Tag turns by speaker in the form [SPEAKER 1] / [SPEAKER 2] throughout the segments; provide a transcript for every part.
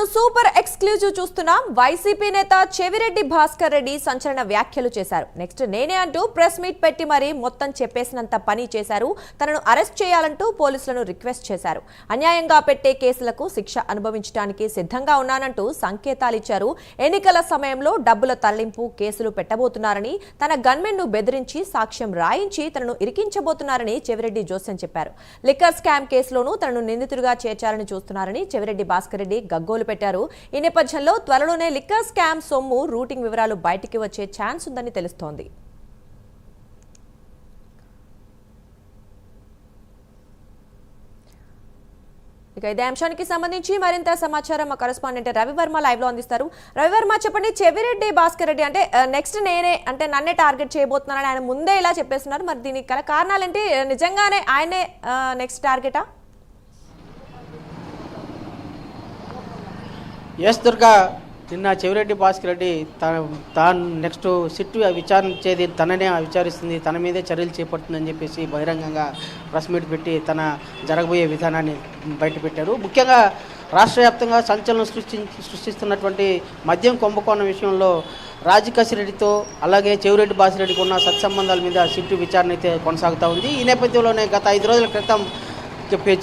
[SPEAKER 1] ఇప్పుడు super exclusive చూస్తున్నాం. YCP నేత చెవిరెడ్డి భాస్కర్ రెడ్డి సంచలన వ్యాఖ్యలు చేశారు. నెక్స్ట్ నేనే అంటూ ప్రెస్ మీట్ పెట్టి మరీ మొత్తం చెప్పేసినంత పని చేశారు. తనను అరెస్ట్ చేయాలంటూ పోలీసులను రిక్వెస్ట్ చేశారు. అన్యాయంగా పెట్టే కేసులకు శిక్ష అనుభవించడానికి సిద్ధంగా ఉన్నానంటూ సంకేతాలు ఇచ్చారు. ఎన్నికల సమయంలో డబ్బుల తరలింపు కేసులు పెట్టబోతున్నారని తన గన్మెన్ను బెదిరించి సాక్ష్యం రాయించి తనను ఇరికించబోతున్నారని చెవిరెడ్డి జోస్యం చెప్పారు. లిక్కర్ స్కామ్ కేసులోనూ తనను నిందితుడిగా చేర్చాలని చూస్తున్నారని చెవిరెడ్డి భాస్కర్ రెడ్డి గగ్గోలు పెట్టారు. ఈ నేపథ్యంలో త్వరలోనే లిక్కర్ స్కామ్ సొమ్ము రూటింగ్ వివరాలు బయటికి వచ్చే ఛాన్స్ ఉందని తెలుస్తోంది. ఇక ఇదే అంశానికి సంబంధించి మరింత సమాచారం మా కరస్పాండెంట్ రవివర్మ లైవ్లో అందిస్తారు. రవివర్మ చెప్పండి చెవిరెడ్డి భాస్కర్ రెడ్డి అంటే నెక్స్ట్ నేనే అంటే నన్నే టార్గెట్ చేయబోతున్నానని ఆయన ముందే ఇలా చెప్పేస్తున్నారు. మరి దీనికి గల కారణాలేంటి? నిజంగానే ఆయనే నెక్స్ట్ టార్గెటా
[SPEAKER 2] ఎస్ దుర్గా నిన్న చెవిరెడ్డి భాస్కర్ రెడ్డి తన తాను నెక్స్ట్ సిట్ విచారించేది తననే విచారిస్తుంది తన మీదే చర్యలు చేపడుతుందని చెప్పేసి బహిరంగంగా ప్రెస్ మీట్ పెట్టి తన జరగబోయే విధానాన్ని బయటపెట్టారు ముఖ్యంగా రాష్ట్ర వ్యాప్తంగా సంచలనం సృష్టి సృష్టిస్తున్నటువంటి మద్యం కుంభకోణం విషయంలో రాజకసిరెడ్డితో అలాగే చెవిరెడ్డి బాసిరెడ్డికి ఉన్న సత్సంబంధాల మీద సిట్టు విచారణ అయితే కొనసాగుతూ ఉంది. ఈ నేపథ్యంలోనే గత ఐదు రోజుల క్రితం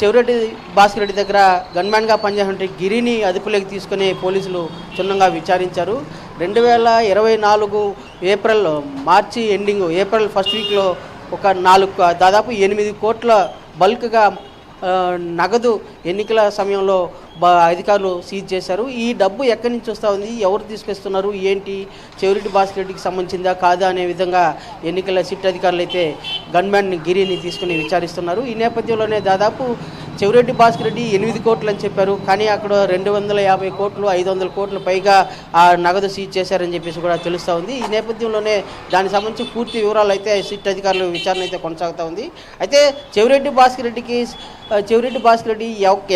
[SPEAKER 2] చెవిరెడ్డి భాస్కర్ రెడ్డి దగ్గర గన్మ్యాన్గా పనిచేసిన గిరిని అదుపులోకి తీసుకునే పోలీసులు క్షుణ్ణంగా విచారించారు. రెండు వేల ఇరవై నాలుగు April March ending April first వీక్లో ఒక నాలుగు దాదాపు ఎనిమిది కోట్ల బల్క్గా నగదు ఎన్నికల సమయంలో అధికారులు సీజ్ చేశారు. ఈ డబ్బు ఎక్కడి నుంచి వస్తూ ఉంది? ఎవరు తీసుకొస్తున్నారు? ఏంటి? చెవిరెడ్డి భాస్కర్ రెడ్డికి సంబంధించిందా? కాదా అనే విధంగా ఎన్నికల సిట్ అధికారులు అయితే గన్మ్యాన్ గిరిని తీసుకుని విచారిస్తున్నారు. ఈ నేపథ్యంలోనే దాదాపు చెవిరెడ్డి భాస్కర్ రెడ్డి ఎనిమిది కోట్లు అని చెప్పారు. కానీ అక్కడ రెండు వందల యాభై కోట్లు ఐదు వందల కోట్లు పైగా ఆ నగదు సీజ్ చేశారని చెప్పేసి కూడా తెలుస్తూ ఉంది. ఈ నేపథ్యంలోనే దానికి సంబంధించి పూర్తి వివరాలు అయితే సిట్ అధికారులు విచారణ అయితే కొనసాగుతూ ఉంది. అయితే చెవిరెడ్డి భాస్కర్ రెడ్డికి చెవిరెడ్డి భాస్కర్ రెడ్డి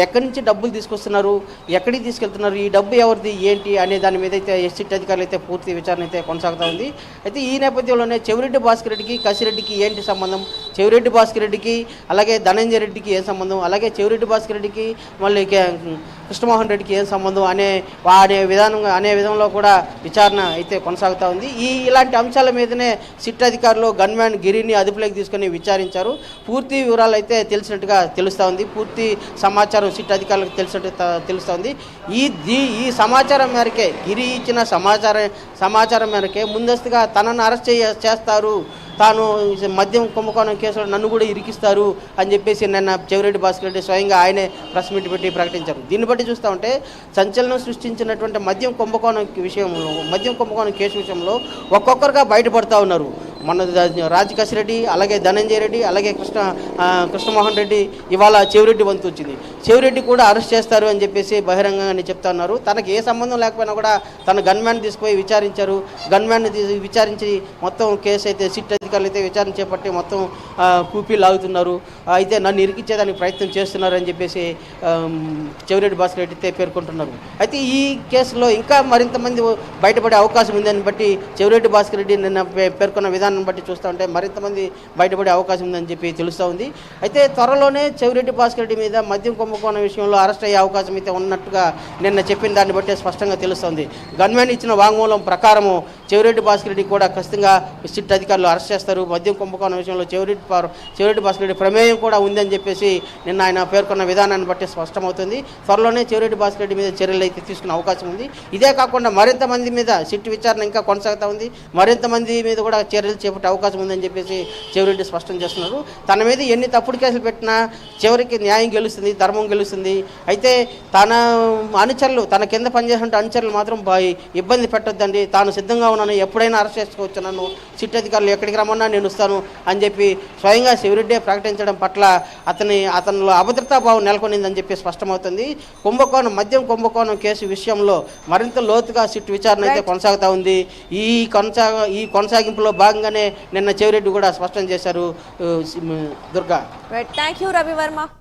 [SPEAKER 2] ఎక్కడి నుంచి డబ్బులు తీసుకొస్తున్నారు? ఎక్కడికి తీసుకెళ్తున్నారు? ఈ డబ్బు ఎవరిది? ఏంటి? అనే దాని మీద అయితే ఎస్సిట్ అధికారులు అయితే పూర్తి విచారణ అయితే కొనసాగుతూ ఉంది. అయితే ఈ నేపథ్యంలోనే చెవిరెడ్డి భాస్కర్ రెడ్డికి కసిరెడ్డికి ఏంటి సంబంధం? చెవిరెడ్డి భాస్కర్ రెడ్డికి అలాగే ధనంజయ రెడ్డికి ఏం సంబంధం? అలాగే చెవిరెడ్డి భాస్కర్ రెడ్డికి మళ్ళీ కృష్ణమోహన్ రెడ్డికి ఏం సంబంధం అనే అనే విధానం అనే విధంలో కూడా విచారణ అయితే కొనసాగుతూ ఉంది. ఈ ఇలాంటి అంశాల మీదనే సిట్ అధికారులు గన్మ్యాన్ గిరిని అదుపులోకి తీసుకొని విచారించారు. పూర్తి వివరాలు అయితే తెలిసినట్టుగా తెలుస్తూ ఉంది. పూర్తి సమాచారం సిట్ అధికారులకు తెలిసినట్టు తెలుస్తూ ఉంది. ఈ దీ ఈ సమాచారం మేరకే గిరి ఇచ్చిన సమాచారం సమాచారం మేరకే ముందస్తుగా తనను అరెస్ట్ చేయ చేస్తారు. తాను మద్యం కుంభకోణం కేసులో నన్ను కూడా ఇరికిస్తారు అని చెప్పేసి నిన్న చెవిరెడ్డి భాస్కర్ రెడ్డి స్వయంగా ఆయనే ప్రెస్ మీట్ పెట్టి ప్రకటించారు. దీన్ని బట్టి చూస్తూ ఉంటే సంచలనం సృష్టించినటువంటి మద్యం కుంభకోణం విషయంలో మద్యం కుంభకోణం కేసు విషయంలో ఒక్కొక్కరుగా బయటపడతా ఉన్నారు. మన రాజకాశి రెడ్డి అలాగే ధనంజయ రెడ్డి అలాగే కృష్ణ కృష్ణమోహన్ రెడ్డి ఇవాళ చెవిరెడ్డి వంతు వచ్చింది. చెవిరెడ్డి కూడా అరెస్ట్ చేస్తారు అని చెప్పేసి బహిరంగంగానే చెప్తున్నారు. తనకు తనకి ఏ సంబంధం లేకపోయినా కూడా తన గన్మ్యాన్ తీసుకుపోయి విచారించారు. గన్మ్యాన్ విచారించి మొత్తం కేసు అయితే సిట్ అధికారులు అయితే విచారణ చేపట్టి మొత్తం కూపీలు కూపీ లాగుతున్నారు. అయితే నన్ను ఇరికించేదానికి ప్రయత్నం చేస్తున్నారు అని చెప్పేసి చెవిరెడ్డి భాస్కర్ రెడ్డి అయితే పేర్కొంటున్నారు. అయితే ఈ కేసులో ఇంకా మరింతమంది బయటపడే అవకాశం ఉందని బట్టి చెవిరెడ్డి భాస్కర్ రెడ్డి నిన్న పేర్కొన్న విధానం బట్టి చూస్తూ ఉంటే మరింత మంది బయటపడే అవకాశం ఉందని చెప్పి తెలుస్తూ ఉంది. అయితే త్వరలోనే చెవిరెడ్డి భాస్కర్ రెడ్డి మీద మద్యం కుంభకోణం విషయంలో అరెస్ట్ అయ్యే అవకాశం అయితే ఉన్నట్టుగా నిన్న చెప్పిన దాన్ని బట్టి స్పష్టంగా తెలుస్తోంది గన్మెన్ ఇచ్చిన వాంగ్మూలం ప్రకారము చెవిరెడ్డి భాస్కర్ రెడ్డి కూడా ఖచ్చితంగా సిట్ అధికారులు అరెస్ట్ చేస్తారు. మద్యం కుంభకోణం విషయంలో చెవిరెడ్డి పా- చెవిరెడ్డి భాస్కర్ రెడ్డి ప్రమేయం కూడా ఉందని చెప్పేసి నిన్న ఆయన పేర్కొన్న విధానాన్ని బట్టి స్పష్టమవుతుంది. త్వరలోనే చెవిరెడ్డి భాస్కర్ రెడ్డి మీద చర్యలు అయితే తీసుకునే అవకాశం ఉంది. ఇదే కాకుండా మరింత మంది మీద సిట్ విచారణ ఇంకా కొనసాగుతూ ఉంది. మరింత మంది మీద కూడా చర్యలు చేపట్టే అవకాశం ఉందని చెప్పేసి చెవిరెడ్డి స్పష్టం చేస్తున్నారు. తన మీద ఎన్ని తప్పుడు కేసులు పెట్టినా చివరికి న్యాయం గెలుస్తుంది ధర్మం గెలుస్తుంది. అయితే తన అనుచరులు తన కింద పనిచేసిన అనుచరులు మాత్రం ఇబ్బంది పెట్టొద్దండి. తాను సిద్ధంగా ఉన్నాను ఎప్పుడైనా అరెస్ట్ చేసుకోవచ్చు నన్ను సిట్ అధికారులు ఎక్కడికి రమ్మన్నా నేను వస్తాను అని చెప్పి స్వయంగా శివరెడ్డి ప్రకటించడం పట్ల అతని అతనిలో అభద్రతా భావం నెలకొనిందని చెప్పి స్పష్టమవుతుంది. కుంభకోణం మద్యం కుంభకోణం కేసు విషయంలో మరింత లోతుగా సిట్ విచారణ అయితే కొనసాగుతూ ఉంది. ఈ కొనసాగ ఈ కొనసాగింపులో భాగంగానే నిన్న చెవిరెడ్డి కూడా స్పష్టం చేశారు దుర్గా.
[SPEAKER 1] Thank you Ravi Varma